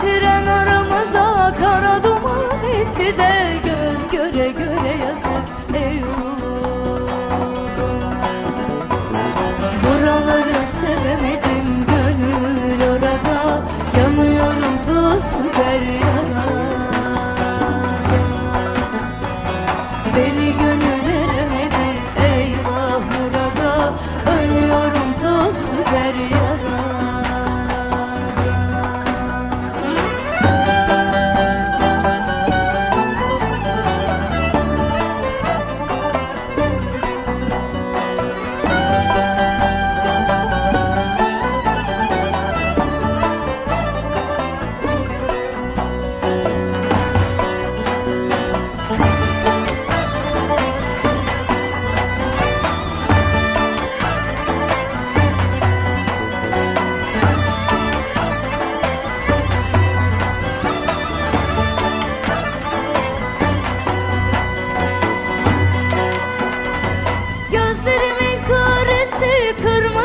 tren aramıza kara duman etti de göz göre göre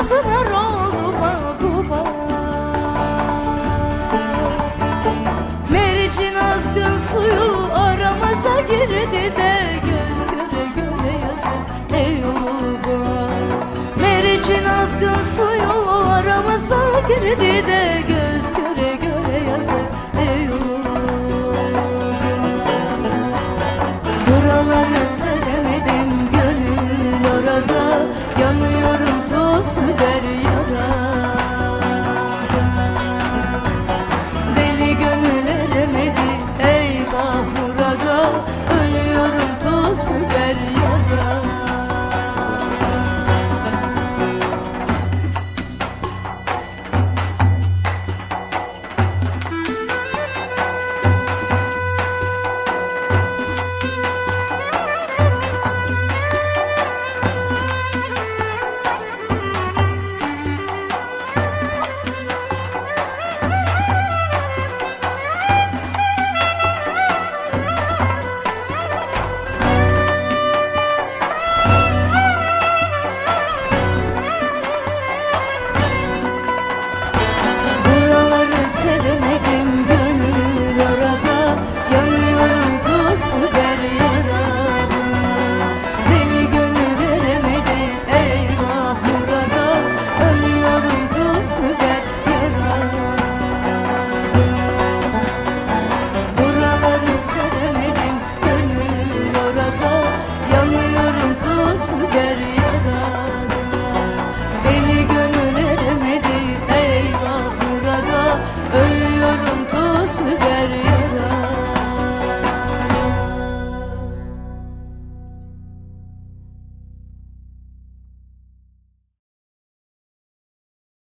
kırmızılar oldu mahbuba Meriç'in azgın suyu aramıza girdi de Göz göre göre yazık ey oba Meriç'in azgın suyu aramıza girdi de Göz